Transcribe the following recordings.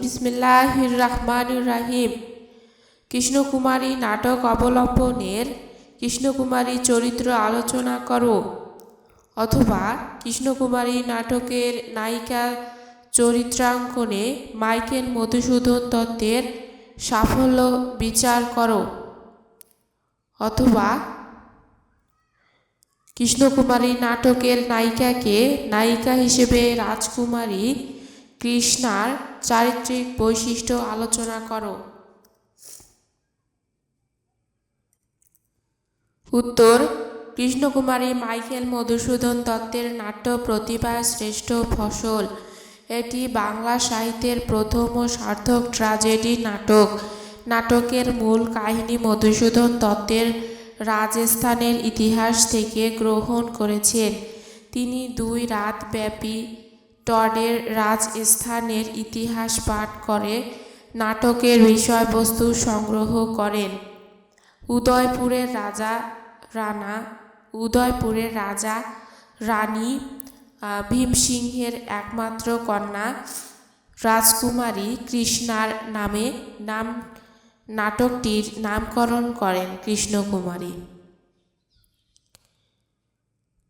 বিসমিল্লাহির রাহিম। কৃষ্ণকুমারী নাটক অবলম্বনের কৃষ্ণকুমারী চরিত্র আলোচনা করো। অথবা কৃষ্ণকুমারী নাটকের নায়িকা চরিত্রাঙ্কনে মাইকেল মধুসূদন দত্তের সাফল্য বিচার করো। অথবা কৃষ্ণকুমারী নাটকের নায়িকাকে নায়িকা হিসেবে রাজকুমারী কৃষ্ণার চারিত্রিক বৈশিষ্ট্য আলোচনা করো। উত্তর, কৃষ্ণকুমারী মাইকেল মধুসূদন দত্তের নাট্য প্রতিভা শ্রেষ্ঠ ফসল। এটি বাংলা সাহিত্যের প্রথম ও সার্থক ট্র্যাজেডি নাটক। নাটকের মূল কাহিনী মধুসূদন দত্তের রাজস্থানের ইতিহাস থেকে গ্রহণ করেছেন। তিনি দুই রাতব্যাপী টডের রাজস্থানের ইতিহাস পাঠ করে, নাটকের বিষয়বস্তু সংগ্রহ করেন। উদয়পুরের রাজা রানা উদয়পুরের রাজা রানী ভীমসিংহের একমাত্র কন্যা রাজকুমারী কৃষ্ণার নামে নাম নাটকটির নামকরণ করেন কৃষ্ণকুমারী।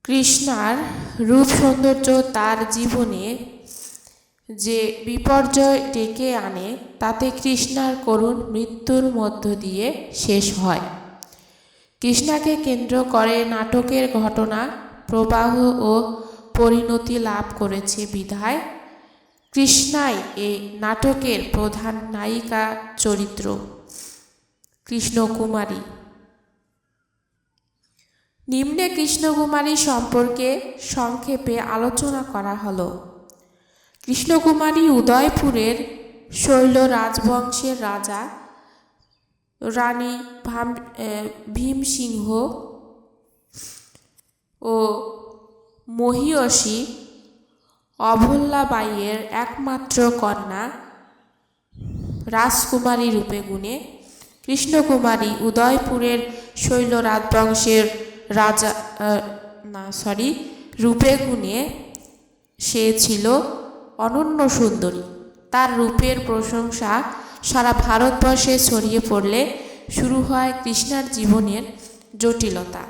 কৃষ্ণার রূপ সৌন্দর্য তার জীবনে যে বিপর্যয় ডেকে আনে, তাতে কৃষ্ণার করুণ মৃত্যুর মধ্য দিয়ে শেষ হয়। কৃষ্ণাকে কেন্দ্র করে নাটকের ঘটনা, প্রবাহ ও পরিণতি লাভ করেছে বিধায়। কৃষ্ণাই এই নাটকের প্রধান নায়িকা চরিত্র। কৃষ্ণকুমারী। নিম্নে কৃষ্ণকুমারী সম্পর্কে সংক্ষেপে আলোচনা করা হলো। কৃষ্ণকুমারী উদয়পুরের শৈল রাজবংশের রাজা রানী ভাম ভীমসিংহ ও মহিয়সী অভল্লাবাইয়ের একমাত্র কন্যা রাজকুমারী রূপে গুণে কৃষ্ণকুমারী উদয়পুরের শৈল রাজবংশের রাজা না সরি রূপে গুণে সে ছিল অনন্য সুন্দরী। তার রূপের প্রশংসা সারা ভারতবর্ষে ছড়িয়ে পড়লে শুরু হয় কৃষ্ণার জীবনের জটিলতা।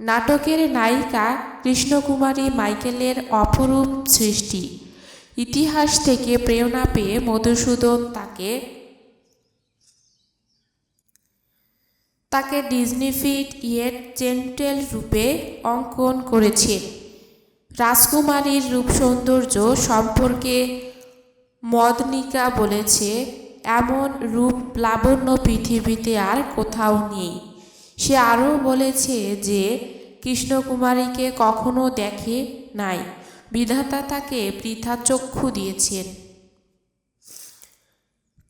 নাটকের নায়িকা কৃষ্ণকুমারী মাইকেলের অপরূপ সৃষ্টি। ইতিহাস থেকে প্রেরণা পেয়ে মধুসূদন তাকে তাকে ডিজনি ফিট ইয়েট জেন্টেল রূপে অঙ্কন করেছেন রাজকুমারীর রূপ সৌন্দর্য সম্পর্কে মদনিকা বলেছে, এমন রূপ লাবণ্য পৃথিবীতে আর কোথাও নেই। সে আরও বলেছে যে, কৃষ্ণকুমারীকে কখনো দেখে নাই। বিধাতা তাকে বৃথা চক্ষু দিয়েছেন।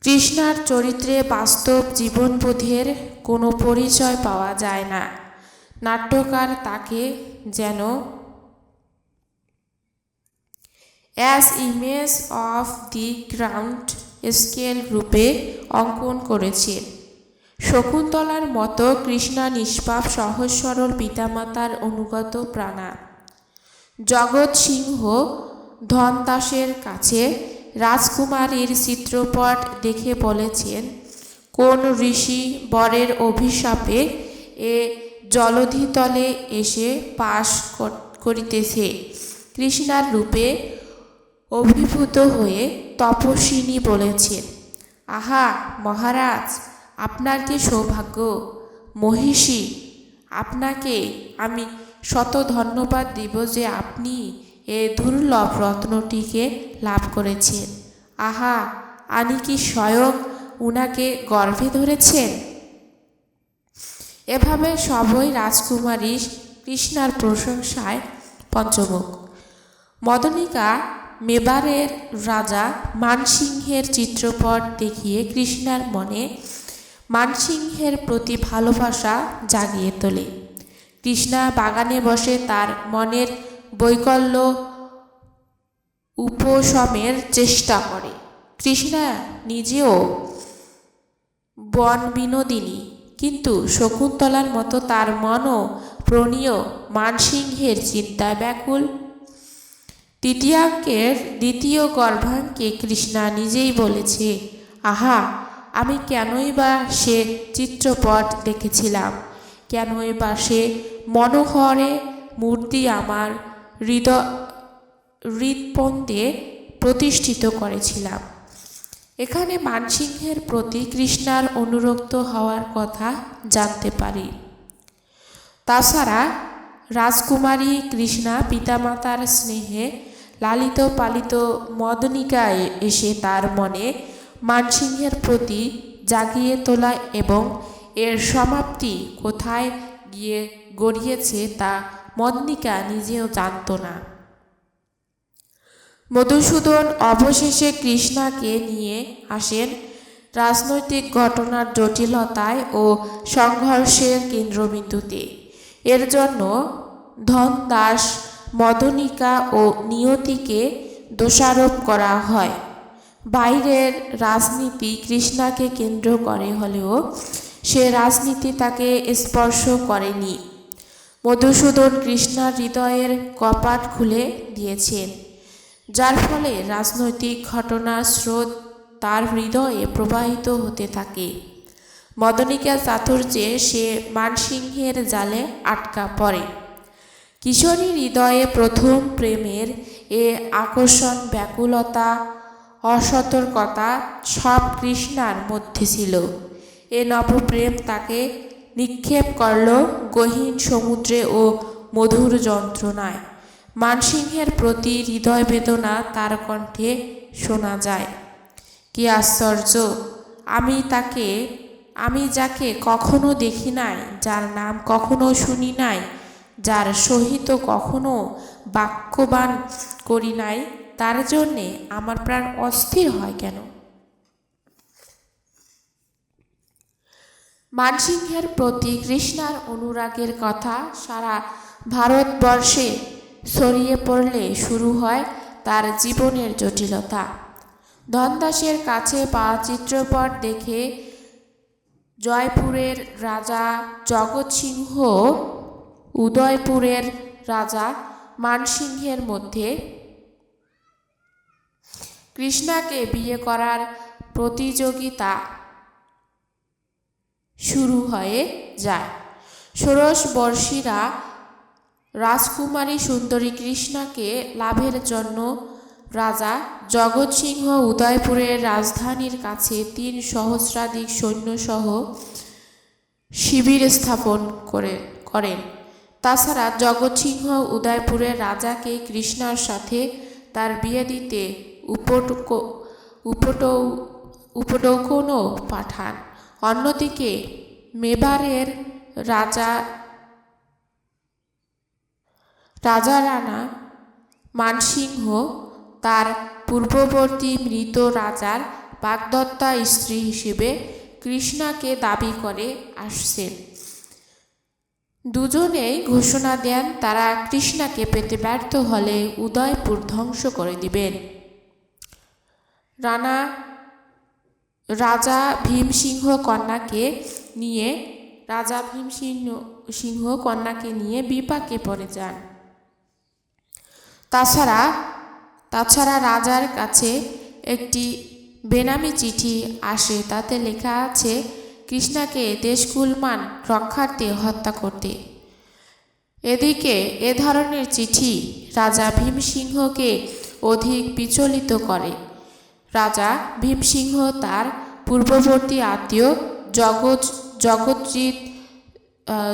কৃষ্ণার চরিত্রে বাস্তব জীবনবোধের কোনো পরিচয় পাওয়া যায় না। নাট্যকার তাকে যেন as image of the ground scale রূপে অঙ্কন করেছেন শকুন্তলার মতো কৃষ্ণা নিষ্পাপ, সহজ, সরল পিতামাতার অনুগত প্রাণা। জগৎ সিংহ ধনদাসের কাছে রাজকুমারীর চিত্রপট দেখে বলেছেন, কোন ঋষি বরের অভিশাপে এ জলধিতলে এসে পাশ কর- করিতেছে। কৃষ্ণার রূপে অভিভূত হয়ে তপস্বিনী বলেছেন, আহা, মহারাজ, আপনার কি সৌভাগ্য? মহিষী, আপনাকে আমি শত ধন্যবাদ দিব যে আপনি এ দুর্লভ রত্নটিকে লাভ করেছেন। আহা আনি কি স্বয়ং উনাকে গর্ভে ধরেছেন? এভাবে সবই রাজকুমারী কৃষ্ণার প্রশংসায় পঞ্চমুখ। মদনিকা মেবারের রাজা মানসিংহের চিত্রপট দেখিয়ে কৃষ্ণার মনে মানসিংহের প্রতি ভালোবাসা জাগিয়ে তোলে। কৃষ্ণা বাগানে বসে তার মনের বৈকল্য উপশমের চেষ্টা করে। কৃষ্ণা নিজেও বন বিনোদিনী কিন্তু শকুন্তলার মতো তার মনও প্রণীয় মানসিংহের চিন্তায় ব্যাকুল। তৃতীয়াঙ্কের দ্বিতীয় গর্ভাঙ্কে কৃষ্ণা নিজেই বলেছে, আহা, আমি কেনই বা সে চিত্রপট দেখেছিলাম? কেনই বা সে মনোহরে মূর্তি আমার হৃদয় হৃদপন্দে প্রতিষ্ঠিত করেছিলাম। এখানে মানসিংহের প্রতি কৃষ্ণার অনুরক্ত হওয়ার কথা জানতে পারি। তাছাড়া রাজকুমারী কৃষ্ণা পিতামাতার স্নেহে লালিত পালিত মদনিকায় এসে তার মনে মানসিংহের প্রতি জাগিয়ে তোলা এবং এর সমাপ্তি কোথায় গিয়ে গড়িয়েছে তা মদনিকা নিজেও জানত না। মধুসূদন অবশেষে কৃষ্ণাকে নিয়ে আসেন রাজনৈতিক ঘটনার জটিলতায় ও সংঘর্ষের কেন্দ্রবিন্দুতে। এর জন্য ধনদাস, মদনিকা ও নিয়তিকে দোষারোপ করা হয়। বাইরের রাজনীতি কৃষ্ণাকে কেন্দ্র করে হলেও সে রাজনীতি তাকে স্পর্শ করেনি। মধুসূদন কৃষ্ণার হৃদয়ের কপাট খুলে দিয়েছেন। যার ফলে রাজনৈতিক ঘটনার স্রোত তার হৃদয়ে প্রবাহিত হতে থাকে। মদনিকা চাতুর্যে সে মানসিংহের জালে আটকা পড়ে। কিশোরী হৃদয়ে প্রথম প্রেমের এ আকর্ষণ, ব্যাকুলতা, অসতর্কতা সব কৃষ্ণার মধ্যে ছিল। এ নবপ্রেম তাকে নিক্ষেপ করল গহীন সমুদ্রে ও মধুর যন্ত্রণায়। মানসিংহের প্রতি হৃদয় বেদনা তার কণ্ঠে শোনা যায়। কি আশ্চর্য! আমি তাকে, আমি যাকে কখনো দেখি নাই, যার নাম কখনো শুনি নাই, যার সহিত কখনো বাক্যবান করি নাই, তার জন্যে আমার প্রাণ অস্থির হয় কেন? মানসিংহের প্রতি কৃষ্ণার অনুরাগের কথা সারা ভারতবর্ষে ছড়িয়ে পড়লে শুরু হয় তার জীবনের জটিলতা। ধনদাসের কাছে পাওয়া চিত্রপট দেখে জয়পুরের রাজা জগৎ সিংহ উদয়পুরের রাজা মানসিংহের মধ্যে কৃষ্ণাকে বিয়ে করার প্রতিযোগিতা শুরু হয়ে যায়। ষোড়শ বর্ষীরা রাজকুমারী সুন্দরী কৃষ্ণাকে লাভের জন্য রাজা জগৎ সিংহ উদয়পুরের রাজধানীর কাছে তিন সহস্রাধিক সৈন্যসহ শিবির স্থাপন করে, করেন। তাছাড়া জগৎ সিংহ উদয়পুরের রাজাকে কৃষ্ণার সাথে তার বিয়ে দিতে উপট, উপটৌকনও পাঠান। অন্যদিকে মেবারের রাজা রাজা রানা মানসিংহ, তার পূর্ববর্তী মৃত রাজার বাগদত্তা স্ত্রী হিসেবে কৃষ্ণাকে দাবি করে আসছেন। দুজনেই ঘোষণা দেন, তারা কৃষ্ণাকে পেতে ব্যর্থ হলে উদয়পুর ধ্বংস করে দিবেন। রানা রাজা ভীমসিংহ কন্যাকে নিয়ে, রাজা ভীমসিংহ, সিংহ কন্যাকে নিয়ে বিপাকে পড়ে যান। তাছাড়া তাছাড়া রাজার কাছে একটি বেনামি চিঠি আসে, তাতে লেখা আছে, কৃষ্ণাকে দেশকুলমান রক্ষার্থে হত্যা করতে। এদিকে এ ধরনের চিঠি রাজা ভীমসিংহকে অধিক বিচলিত করে। রাজা ভীমসিংহ তার পূর্ববর্তী আত্মীয় জগৎ, জগৎজিৎ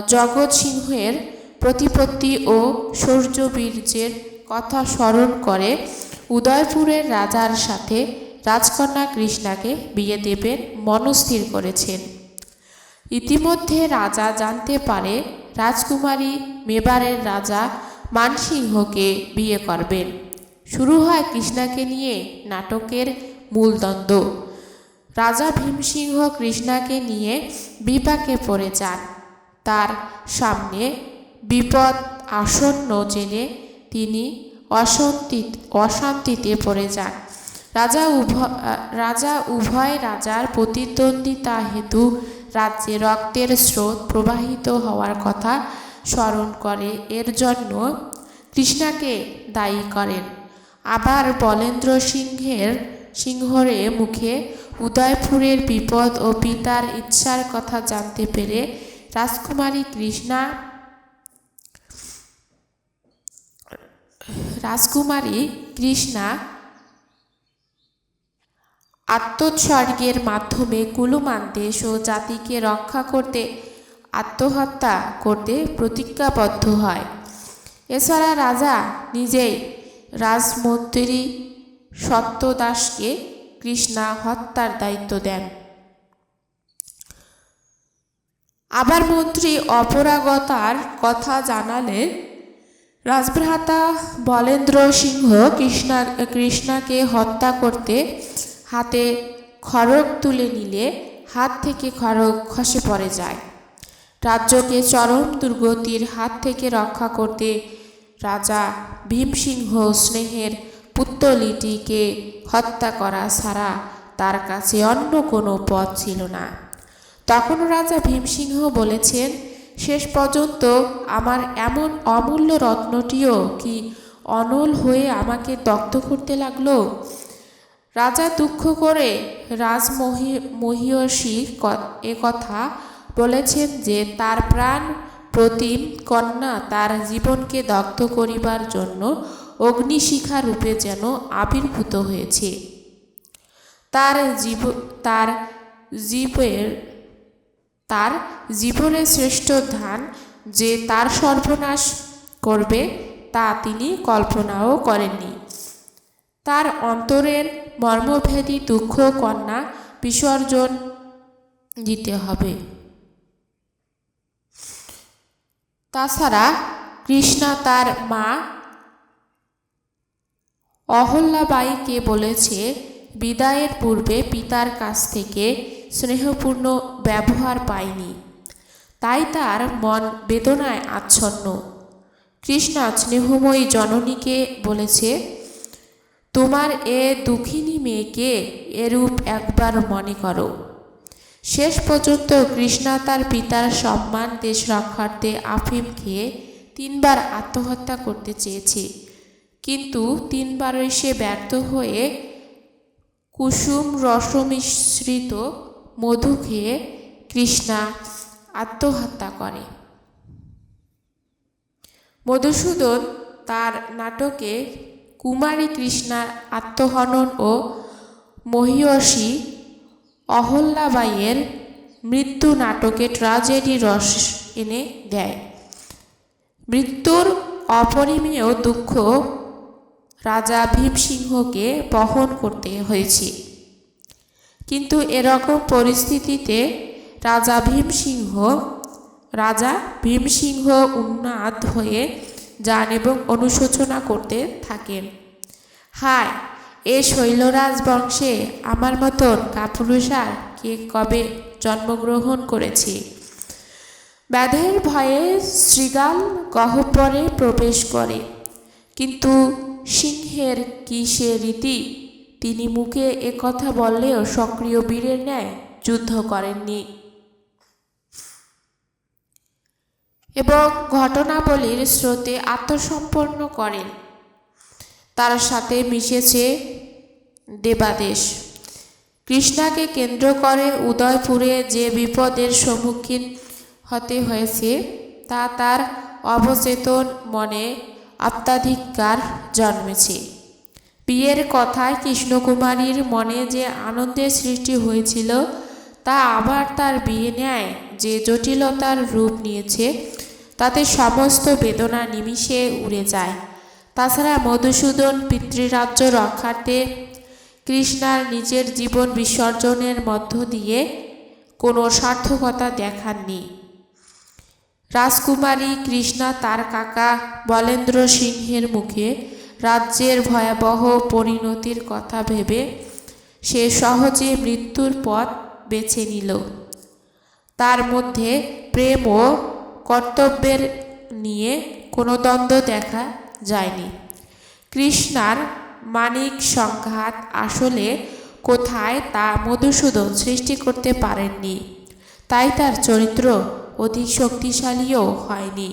জগৎ সিংহের প্রতিপত্তি ও শৌর্যবীর্যের কথা স্মরণ করে উদয়পুরের রাজার সাথে রাজকন্যা কৃষ্ণাকে বিয়ে দেবেন মনস্থির করেছেন। ইতিমধ্যে রাজা জানতে পারে রাজকুমারী মেবারের রাজা মানসিংহকে বিয়ে করবেন। শুরু হয় কৃষ্ণাকে নিয়ে নাটকের মূলদ্বন্দ্ব। রাজা ভীমসিংহ কৃষ্ণাকে নিয়ে বিপাকে পড়ে যান। তার সামনে বিপদ আসন্ন জেনে তিনি অশান্তি অশান্তিতে পড়ে যান। রাজা উভয় রাজা উভয় রাজার প্রতিদ্বন্দ্বিতা হেতু রাজ্যে রক্তের স্রোত প্রবাহিত হওয়ার কথা স্মরণ করে। এর জন্য কৃষ্ণাকে দায়ী করেন। আবার বলেন্দ্র সিংহের, সিংহরে মুখে উদয়পুরের বিপদ ও পিতার ইচ্ছার কথা জানতে পেরে রাজকুমারী কৃষ্ণা রাজকুমারী কৃষ্ণা আত্মোৎসর্গের মাধ্যমে কুলুমান দেশ ও জাতিকে রক্ষা করতে, আত্মহত্যা করতে প্রতিজ্ঞাবদ্ধ হয়। এছাড়া রাজা নিজেই রাজমন্ত্রী সত্যদাসকে কৃষ্ণা হত্যার দায়িত্ব দেন। আবার মন্ত্রী অপরাগতার কথা জানালে রাজভ্রাতা বলেন্দ্র সিংহ কৃষ্ণা, কৃষ্ণাকে হত্যা করতে হাতে খড়গ তুলে নিলে হাত থেকে খড়গ খসে পড়ে যায়। রাজ্যকে চরম দুর্গতির হাত থেকে রক্ষা করতে রাজা ভীমসিংহ স্নেহের পুত্তলিটিকে হত্যা করা ছাড়া তার কাছে অন্য কোনো পথ ছিল না। তখন রাজা ভীমসিংহ বলেছেন শেষ পর্যন্ত আমার এমন অমূল্য রত্নটিও কি অনল হয়ে আমাকে দগ্ধ করতে লাগল? রাজা দুঃখ করে রাজমহি এ কথা বলেছেন যে তার প্রাণ প্রতিম কন্যা তার জীবনকে দগ্ধ করিবার জন্য অগ্নিশিখা রূপে যেন আবির্ভূত হয়েছে। তার জীব, তার জীবের তার জীবনের শ্রেষ্ঠ ধান যে তার সর্বনাশ করবে, তা তিনি কল্পনাও করেননি। তার অন্তরের মর্মভেদী দুঃখ কন্যা বিসর্জন দিতে হবে। তাছাড়া কৃষ্ণা তার মা অহল্যাবাইকে বলেছে, বিদায়ের পূর্বে পিতার কাছ থেকে স্নেহপূর্ণ ব্যবহার পায়নি তাই তার মন বেদনায় আচ্ছন্ন। কৃষ্ণা স্নেহময়ী জননীকে বলেছে, তোমার এ দুঃখিনী মেয়েকে এরূপ একবার মনে করো। শেষ পর্যন্ত কৃষ্ণা তার পিতার সম্মান দেশ রক্ষার্থে আফিম খেয়ে তিনবার আত্মহত্যা করতে চেয়েছে। কিন্তু তিনবারই সে ব্যর্থ হয়ে কুসুম রসমিশ্রিত মধু খেয়ে কৃষ্ণা আত্মহত্যা করে। মধুসূদন তার নাটকে কুমারী কৃষ্ণার আত্মহনন ও মহিয়সী অহল্যাবাইয়ের মৃত্যু নাটকে ট্রাজেডি রস এনে দেয়। মৃত্যুর অপরিমেয় দুঃখ রাজা ভীমসিংহকে বহন করতে হয়েছে। কিন্তু এরকম পরিস্থিতিতে রাজা ভীমসিংহ রাজা ভীমসিংহ উন্মাদ হয়ে যান এবং অনুশোচনা করতে থাকেন। হায়, এ শৈলরাজ বংশে আমার মতন কাপুরুষার কে কবে জন্মগ্রহণ করেছে? ব্যাধের ভয়ে শ্রীগাল গহ্বরে প্রবেশ করে, কিন্তু সিংহের কি সে রীতি তিনি মুখে এ কথা বললেও সক্রিয় বীরের ন্যায় যুদ্ধ করেননি। এবং ঘটনাবলীর স্রোতে আত্মসম্পন্ন করেন। তার সাথে মিশেছে দেবাদেশ। কৃষ্ণাকে কেন্দ্র করে উদয়পুরে যে বিপদের সম্মুখীন হতে হয়েছে, তা তার অবচেতন মনে আত্মাধিকার জন্মেছে। বিয়ের কথায় কৃষ্ণকুমারীর মনে যে আনন্দের সৃষ্টি হয়েছিল, তা আবার তার বিয়ে নেয় যে জটিলতার রূপ নিয়েছে, তাতে সমস্ত বেদনা নিমিষে উড়ে যায়। তাছাড়া মধুসূদন পিতৃরাজ্য রক্ষার্থে কৃষ্ণার নিজের জীবন বিসর্জনের মধ্য দিয়ে কোনো সার্থকতা দেখাননি। রাজকুমারী কৃষ্ণা তার কাকা বলেন্দ্র সিংহের মুখে রাজ্যের ভয়াবহ পরিণতির কথা ভেবে সে সহজে মৃত্যুর পথ বেছে নিল। তার মধ্যে প্রেম ও কর্তব্যের নিয়ে কোনো দ্বন্দ্ব দেখা যায়নি। কৃষ্ণার মানিক সংঘাত আসলে কোথায় তা মধুসূদন সৃষ্টি করতে পারেননি। তাই তার চরিত্র অধিক শক্তিশালীও হয়নি।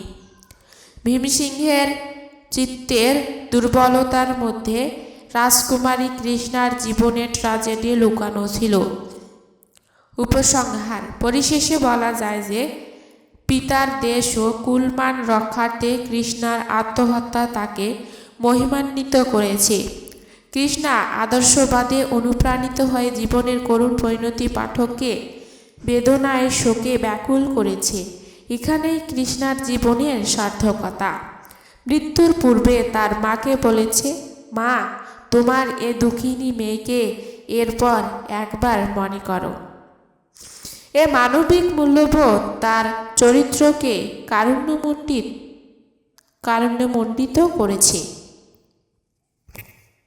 ভীমসিংহের চিত্তের দুর্বলতার মধ্যে রাজকুমারী কৃষ্ণার জীবনের ট্রাজেডি লুকানো ছিল। উপসংহার। পরিশেষে বলা যায় যে, পিতার দেশ ও কুলমান রক্ষার্থে কৃষ্ণার আত্মহত্যা তাকে মহিমান্বিত করেছে। কৃষ্ণা আদর্শবাদে অনুপ্রাণিত হয়ে জীবনের করুণ পরিণতি পাঠককে বেদনায় শোকে ব্যাকুল করেছে। এখানেই কৃষ্ণার জীবনের সার্থকতা। মৃত্যুর পূর্বে তার মাকে বলেছে, মা, তোমার এ দুঃখিনী মেয়েকে এরপর একবার মনে করো। এ মানবিক মূল্যবোধ তার চরিত্রকে কারুণ্যমণ্ডিত কারুণ্যমণ্ডিত করেছে।